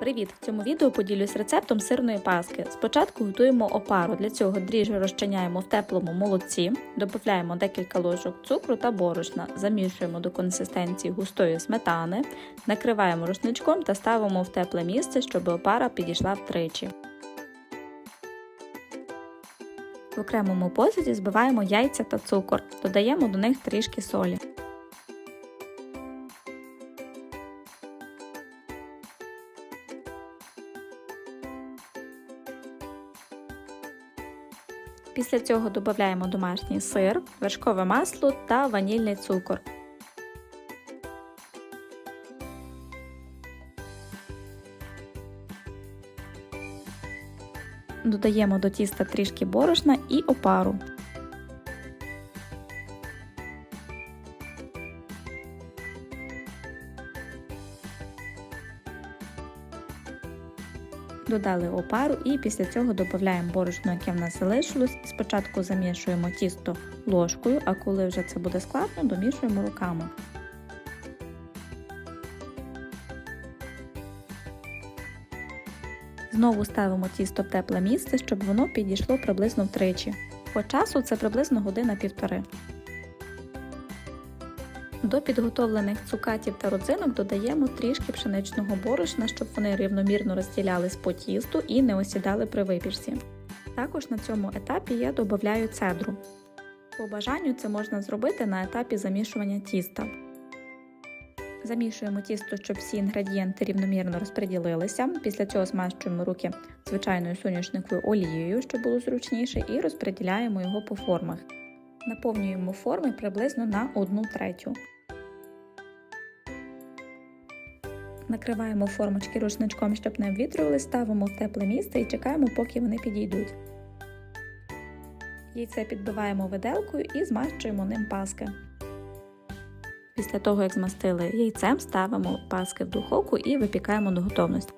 Привіт! В цьому відео поділюсь рецептом сирної паски. Спочатку готуємо опару. Для цього дріжджі розчиняємо в теплому молоці, додаємо декілька ложок цукру та борошна, замішуємо до консистенції густої сметани, накриваємо рушничком та ставимо в тепле місце, щоб опара підійшла втричі. В окремому посуді збиваємо яйця та цукор, додаємо до них трішки солі. Після цього додаємо домашній сир, вершкове масло та ванільний цукор. Додаємо до тіста трішки борошна і опару. Додали опару і після цього додаємо борошно, яке в нас залишилось. Спочатку замішуємо тісто ложкою, а коли вже це буде складно, домішуємо руками. Знову ставимо тісто в тепле місце, щоб воно підійшло приблизно втричі. По часу це приблизно година-півтори. До підготовлених цукатів та родзинок додаємо трішки пшеничного борошна, щоб вони рівномірно розділялись по тісту і не осідали при випічці. Також на цьому етапі я додаю цедру. По бажанню це можна зробити на етапі замішування тіста. Замішуємо тісто, щоб всі інгредієнти рівномірно розподілилися. Після цього змащуємо руки звичайною соняшниковою олією, щоб було зручніше, і розподіляємо його по формах. Наповнюємо форми приблизно на 1 третю. Накриваємо формочки рушничком, щоб не обвітрювали, ставимо в тепле місце і чекаємо, поки вони підійдуть. Яйце підбиваємо виделкою і змащуємо ним паски. Після того, як змастили яйцем, ставимо паски в духовку і випікаємо до готовності.